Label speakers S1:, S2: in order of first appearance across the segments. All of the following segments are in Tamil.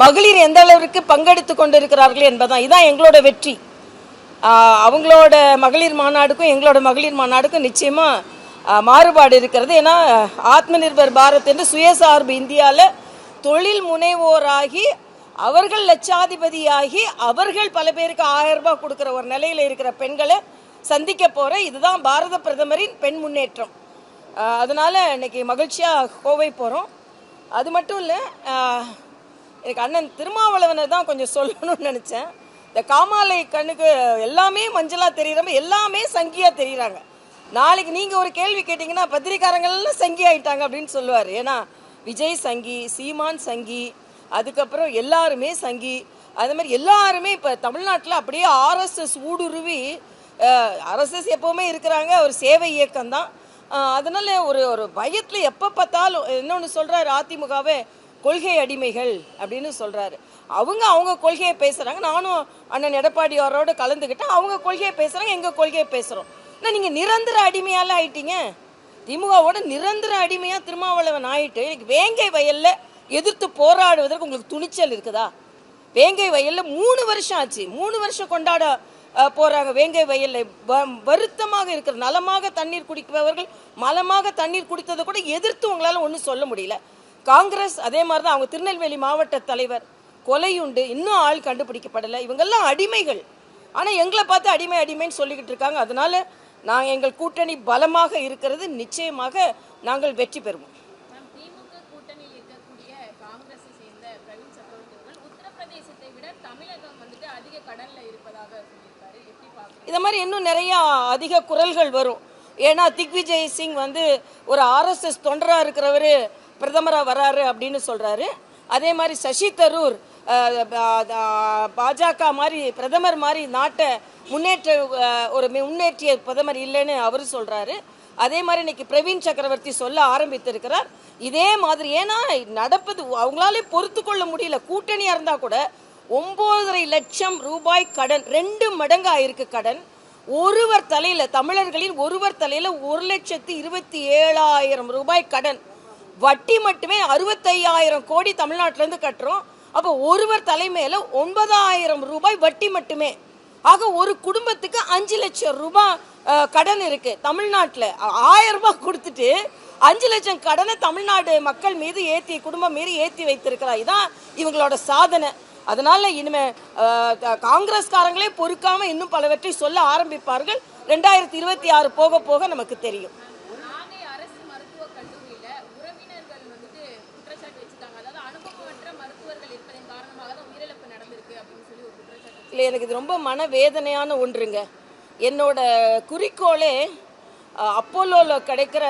S1: மகளிர் எந்த அளவிற்கு பங்கெடுத்து கொண்டிருக்கிறார்கள் என்பதுதான். இதுதான் எங்களோட வெற்றி. அவங்களோட மகளிர் மாநாடுக்கும் எங்களோட மகளிர் மாநாடுக்கும் நிச்சயமாக மாறுபாடு இருக்கிறது. ஏன்னா ஆத்ம நிர்பர் பாரத் என்று சுயசார்பு இந்தியாவில் தொழில் முனைவோராகி அவர்கள் லட்சாதிபதியாகி அவர்கள் பல பேருக்கு ஆயிரம் ரூபாய் கொடுக்குற ஒரு நிலையில் இருக்கிற பெண்களை சந்திக்க போகிற இதுதான் பாரத பிரதமரின் பெண் முன்னேற்றம். அதனால் இன்னைக்கு மகிழ்ச்சியாக கோவை போகிறோம் அது மட்டும் இல்லை எனக்கு அண்ணன் திருமாவளவனை தான் கொஞ்சம் சொல்லணும்னு நினச்சேன். இந்த காமாலை கண்ணுக்கு எல்லாமே மஞ்சளாக தெரிகிறப்ப எல்லாமே சங்கியாக தெரியுறாங்க. நாளைக்கு நீங்கள் ஒரு கேள்வி கேட்டிங்கன்னா பத்திரிக்காரங்கள்லாம் சங்கி ஆகிட்டாங்க அப்படின்னு சொல்லுவார். ஏன்னா விஜய் சங்கி சீமான் சங்கி அதுக்கப்புறம் எல்லாருமே சங்கி அது மாதிரி எல்லாருமே இப்போ தமிழ்நாட்டில் அப்படியே ஆர்எஸ்எஸ் ஊடுருவி ஆர்எஸ்எஸ் எப்போவுமே இருக்கிறாங்க ஒரு சேவை இயக்கம் தான் அதனால ஒரு ஒரு பயத்தில் எப்போ பார்த்தாலும் இன்னொன்று சொல்கிறார் அதிமுகவே கொள்கை அடிமைகள் அப்படின்னு சொல்கிறாரு அவங்க அவங்க கொள்கையை பேசுகிறாங்க நானும் அண்ணன் எடப்பாடி அவரோட கலந்துக்கிட்டேன் அவங்க கொள்கையை பேசுகிறாங்க எங்கள் கொள்கையை பேசுகிறோம் ஆனால் நீங்கள் நிரந்தர அடிமையால் ஆயிட்டீங்க? திமுகவோட நிரந்தர அடிமையாக திருமாவளவன் ஆயிட்டு எனக்கு வேங்கை வயலில் எதிர்த்து போராடுவதற்கு உங்களுக்கு துணிச்சல் இருக்குதா? வேங்கை வயலில் மூணு வருஷம் ஆச்சு. மூணு வருஷம் கொண்டாட போகிறாங்க வேங்கை வயலில் வ- வருத்தமாக இருக்கிற நலமாக தண்ணீர் குடிப்பவர்கள் மலமாக தண்ணீர் குடித்ததை கூட எதிர்த்து உங்களால் ஒன்றும் சொல்ல முடியல. காங்கிரஸ் அதே மாதிரி தான் அவங்க திருநெல்வேலி மாவட்ட தலைவர் கொலையுண்டு இன்னும் ஆள் கண்டுபிடிக்கப்படலை. இவங்கெல்லாம் அடிமைகள். ஆனால் எங்களை பார்த்து அடிமை அடிமைன்னு சொல்லிக்கிட்டு இருக்காங்க. அதனால நாங்கள் எங்கள் கூட்டணி பலமாக இருக்கிறது. நிச்சயமாக நாங்கள் வெற்றி பெறுவோம். இந்த மாதிரி இன்னும் நிறையா அதிக குரல்கள் வரும். ஏன்னா திக்விஜய் சிங் வந்து ஒரு ஆர்எஸ்எஸ் தொண்டராக இருக்கிறவர். பிரதமராக வராரு அப்படின்னு சொல்கிறாரு அதே மாதிரி சசி தரூர் பாஜக மாதிரி பிரதமர் மாதிரி நாட்டை முன்னேற்ற ஒரு முன்னேற்றிய பிரதமர் இல்லைன்னு அவர் சொல்கிறாரு அதே மாதிரி இன்னைக்கு பிரவீன் சக்கரவர்த்தி சொல்ல ஆரம்பித்திருக்கிறார். இதே மாதிரி ஏன்னா நடப்பது அவங்களாலே பொறுத்து கொள்ள முடியல. கூட்டணியாக இருந்தால் கூட ஒம்போதரை லட்சம் ரூபாய் கடன் ரெண்டு மடங்கு ஆயிருக்கு கடன். ஒருவர் தலையில் தமிழர்களின் ஒருவர் தலையில் ஒரு லட்சத்து இருபத்தி ஏழாயிரம் ரூபாய் கடன். வட்டி மட்டுமே அறுபத்தையாயிரம் கோடி தமிழ்நாட்டிலேருந்து கட்டுறோம். அப்போ ஒருவர் தலைமையில் ஒன்பதாயிரம் ரூபாய் வட்டி மட்டுமே. ஆக ஒரு குடும்பத்துக்கு அஞ்சு லட்சம் ரூபாய் கடன் இருக்கு தமிழ்நாட்டில். ஆயிரம் ரூபாய் கொடுத்துட்டு அஞ்சு லட்சம் கடனை தமிழ்நாடு மக்கள் மீது ஏற்றி குடும்பம் மீது ஏற்றி வைத்திருக்கிறா இதான் இவங்களோட சாதனை. அதனால இனிமே காங்கிரஸ்காரங்களே பொறுக்காம இன்னும் பலவற்றை சொல்ல ஆரம்பிப்பார்கள். ரெண்டாயிரத்தி இருபத்தி ஆறு போக போக நமக்கு தெரியும். இல்லை எனக்கு இது ரொம்ப மனவேதனையான ஒன்றுங்க. என்னோட குறிக்கோளே அப்போலோவில் கிடைக்கிற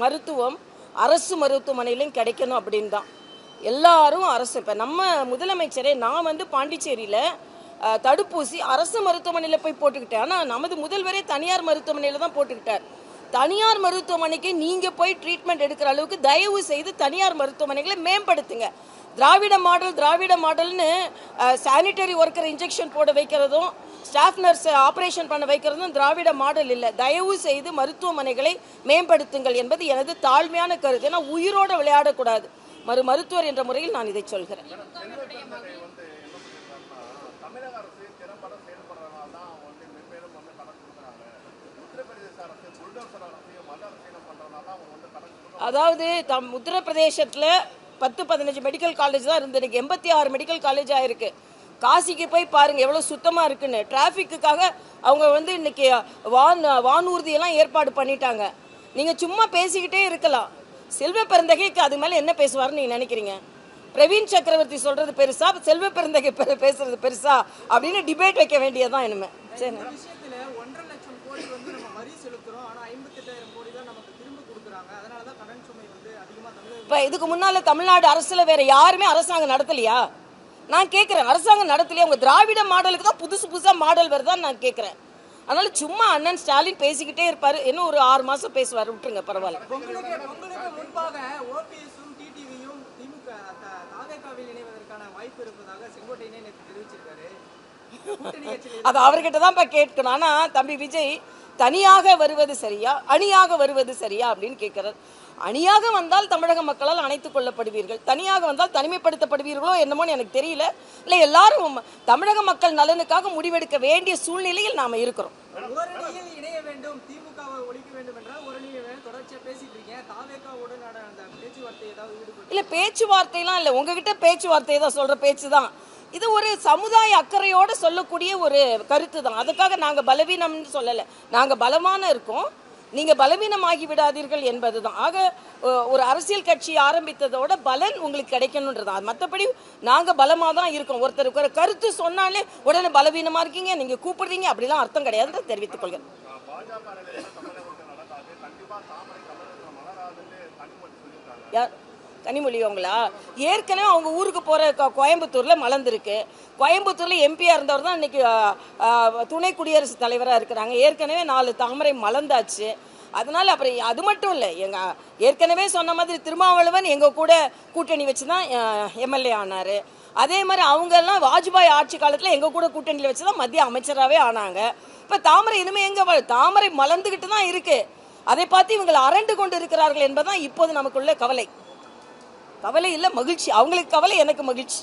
S1: மருத்துவம் அரசு மருத்துவமனையிலையும் கிடைக்கணும் அப்படின்னு தான் எல்லாரும் அரசு இப்போ நம்ம முதலமைச்சரே நான் வந்து பாண்டிச்சேரியில் தடுப்பூசி அரசு மருத்துவமனையில் போய் போட்டுக்கிட்டேன். ஆனால் நமது முதல்வரே தனியார் மருத்துவமனையில் தான் போட்டுக்கிட்டார். தனியார் மருத்துவமனைக்கு நீங்கள் போய் ட்ரீட்மெண்ட் எடுக்கிற அளவுக்கு தயவு செய்து தனியார் மருத்துவமனைகளை மேம்படுத்துங்க. திராவிட மாடல் திராவிட மாடல்னு சானிட்டரி ஒர்க்கர் இன்ஜெக்ஷன் போட வைக்கிறதும் ஸ்டாஃப் நர்ஸ் ஆப்ரேஷன் பண்ண வைக்கிறதும் திராவிட மாடல் இல்லை. தயவு செய்து மருத்துவமனைகளை மேம்படுத்துங்கள் என்பது எனது தாழ்மையான கருத்து. ஏன்னா உயிரோடு விளையாடக்கூடாது. மறு மருத்துவர் என்ற முறையில் நான் இதை சொல்கிறேன். அதாவது தம் உத்தரப்பிரதேசத்தில் பத்து பதினஞ்சு மெடிக்கல் காலேஜ் தான் இருந்து எனக்கு. எண்பத்தி ஆறு மெடிக்கல் காலேஜ் ஆயிருக்கு. காசிக்கு போய் பாருங்க எவ்வளோ சுத்தமாக இருக்குன்னு. டிராஃபிக்குக்காக அவங்க வந்து இன்னைக்கு வான் வானூர்தியெல்லாம் ஏற்பாடு பண்ணிட்டாங்க. நீங்கள் சும்மா பேசிக்கிட்டே இருக்கலாம். செல்வ பிறந்தகைக்கு அது மேலே என்ன பேசுவாருன்னு நீங்கள் நினைக்கிறீங்க? பிரவீன் சக்கரவர்த்தி சொல்கிறது பெருசா? செல்வ பிறந்தகை பேசுறது பெருசா? அப்படின்னு டிபேட் வைக்க வேண்டியதுதான் இனிமே. சரி
S2: இந்த விஷயத்துல ஒன்றரை லட்சம் கோடி வந்து நம்ம வரி செலுத்துறோம் ஆனா ஐம்பத்தெட்டாயிரம் கோடி தான் நமக்கு திரும்ப கொடுக்குறாங்க அதனால தான் கடன் சுமை வந்து அதிகமா தமிழக
S1: இப்போ இதுக்கு முன்னால தமிழ்நாடு அரசுல வேற யாருமே அரசாங்கம் நடத்தலையா? நான் கேட்குறேன் அரசாங்கம் நடத்தலையா? உங்க திராவிட மாடலுக்கு தான் புதுசு புதுசா மாடல் வருதான்னு நான் கேட்குறேன் அதனால சும்மா அண்ணன் ஸ்டாலின் பேசிக்கிட்டே இருப்பாரு. இன்னும் ஒரு ஆறு மாசம் பேசுவார். விட்டுருங்க பரவாயில்ல.
S2: வாய்ப்பு இருப்பதாக செங்கோட்டையனே தெரிவிச்சிருக்காரு.
S1: அது அவர்கிட்ட தான் கேட்கணும். ஆனா தம்பி விஜய் தனியாக வருவது சரியா? அணியாக வருவது சரியா? அப்படின்னு கேட்கிறார். அணியாக வந்தால் தமிழக மக்களால் அணைத்துக் கொள்ளப்படுவீர்கள். தனியாக வந்தால் தனிமைப்படுத்தப்படுவீர்களோ என்னமோன்னு எனக்கு தெரியல. இல்லை எல்லாரும் தமிழக மக்கள் நலனுக்காக முடிவெடுக்க வேண்டிய சூழ்நிலையில் நாம் இருக்கிறோம். இல்லை பேச்சுவார்த்தைலாம் இல்லை. உங்ககிட்ட பேச்சுவார்த்தை தான் சொல்கிற பேச்சு தான். இது ஒரு சமுதாய அக்கறையோடு சொல்லக்கூடிய ஒரு கருத்து தான் அதுக்காக நாங்கள் பலவீனம்னு சொல்லலை. நாங்கள் பலமான இருக்கோம். நீங்கள் பலவீனமாகி விடாதீர்கள் என்பது தான் ஆக ஒரு அரசியல் கட்சி ஆரம்பித்ததோட பலன் உங்களுக்கு கிடைக்கணுன்றது. அது மற்றபடி நாங்கள் பலமாக தான் இருக்கோம். ஒருத்தருக்கு ஒரு கருத்து சொன்னாலே உடனே பலவீனமாக இருக்கீங்க நீங்கள் கூப்பிடுறீங்க அப்படிலாம் அர்த்தம் கிடையாதுன்னு தெரிவித்துக் கொள்கிறேன் யார் கனிமொழி அவங்களா ஏற்கனவே அவங்க ஊருக்கு போகிற கோயம்புத்தூரில் மலர்ந்துருக்கு. கோயம்புத்தூரில் எம்பியாக இருந்தவர் தான் இன்னைக்கு துணை குடியரசுத் தலைவராக இருக்கிறாங்க. ஏற்கனவே நாலு தாமரை மலர்ந்தாச்சு. அதனால அப்புறம் அது மட்டும் இல்லை எங்கள் ஏற்கனவே சொன்ன மாதிரி திருமாவளவன் எங்கள் கூட கூட்டணி வச்சு தான் எம்எல்ஏ ஆனார். அதே மாதிரி அவங்கெல்லாம் வாஜ்பாய் ஆட்சி காலத்தில் எங்கள் கூட கூட்டணியில் வச்சு தான் மத்திய அமைச்சராகவே ஆனாங்க. இப்போ தாமரை இனிமேல் எங்கே தாமரை மலர்ந்துக்கிட்டு தான் இருக்குது அதை பார்த்து இவங்களை அரண்டு கொண்டு இருக்கிறார்கள் என்பதுதான் இப்போது நமக்குள்ள கவலை. கவலை இல்லை மகிழ்ச்சி. அவங்களுக்கு கவலை எனக்கு மகிழ்ச்சி.